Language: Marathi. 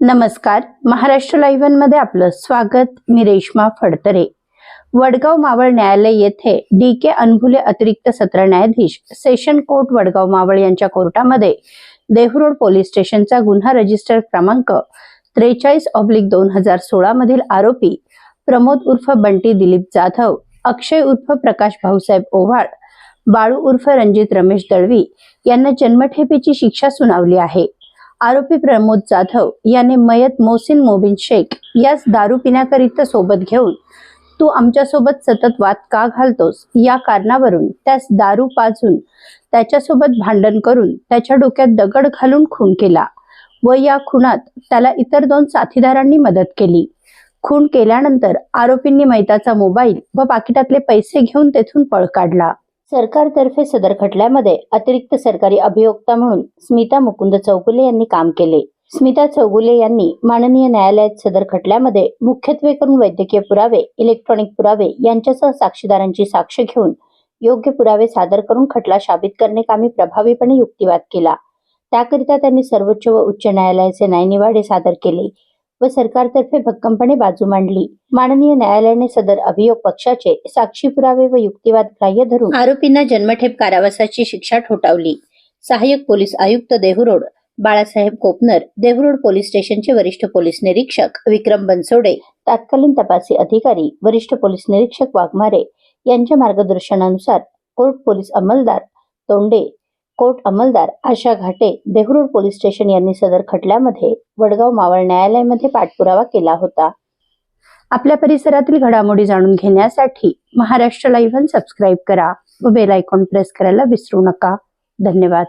नमस्कार. महाराष्ट्र लाईव्हमध्ये आपलं स्वागत. मी रेश्मा फडतरे. वडगाव मावळ न्यायालय येथे डी के अनभुले अतिरिक्त सत्र न्यायाधीश सेशन कोर्ट वडगाव मावळ यांच्या कोर्टामध्ये देहरोड पोलीस स्टेशनचा गुन्हा रजिस्टर क्रमांक त्रेचाळीस ऑब्लिक दोन हजार सोळा मधील आरोपी प्रमोद उर्फ बंटी दिलीप जाधव अक्षय उर्फ प्रकाश भाऊसाहेब ओव्हाळ बाळू उर्फ रणजित रमेश दळवी यांना जन्मठेपेची शिक्षा सुनावली आहे. आरोपी प्रमोद जाधव याने मयत मोहसिन मोबिन शेख यास दारू पिण्याकरिता सोबत घेऊन तू आमच्यासोबत सतत वाद का घालतोस? या कारणावरून त्यास दारू पाजून त्याच्यासोबत भांडण करून त्याच्या डोक्यात दगड घालून खून केला व या खुनात त्याला इतर दोन साथीदारांनी मदत केली. खून केल्यानंतर आरोपींनी मैताचा मोबाईल व पाकिटातले पैसे घेऊन तेथून पळ काढला. सरकारतर्फे सदर खटल्यामध्ये अतिरिक्त सरकारी अभियोक्ता म्हणून स्मिता मुकुंद चौगुले यांनी काम केले. स्मिता चौगुले यांनी माननीय न्यायालयात सदर खटल्यामध्ये मुख्यत्वे करून वैद्यकीय पुरावे इलेक्ट्रॉनिक पुरावे यांच्यासह साक्षीदारांची साक्ष घेऊन योग्य पुरावे सादर करून खटला शाबित करणे कामी प्रभावीपणे युक्तिवाद केला. त्याकरिता त्यांनी सर्वोच्च व उच्च न्यायालयाचे न्यायनिवाडे सादर केले. व सरकारतर्फे भक्कमपणे बाजू मांडली. माननीय न्यायालयाने सदर अभियोग पक्षाचे साक्षी पुरावे व युक्तिवाद ग्राह्य धरून आरोपींना जन्मठेप कारावासाची शिक्षा ठोठावली. सहाय्यक पोलीस आयुक्त देहुरोड बाळासाहेब कोपनर देहुरोड पोलीस स्टेशनचे वरिष्ठ पोलीस निरीक्षक विक्रम बनसोडे तत्कालीन तपासी अधिकारी वरिष्ठ पोलीस निरीक्षक वाघमारे यांच्या मार्गदर्शनानुसार कोर्ट पोलीस अंमलदार तोंडे कोर्ट अंमलदार आशा घाटे देहुरोड पोलीस स्टेशन यांनी सदर खटल्यामध्ये वडगाव मावळ न्यायालयामध्ये पाठपुरावा केला होता. आपल्या परिसरातील घडामोडी जाणून घेण्यासाठी महाराष्ट्र लाईव्ह सबस्क्राईब करा व बेल आयकॉन प्रेस करायला विसरू नका. धन्यवाद.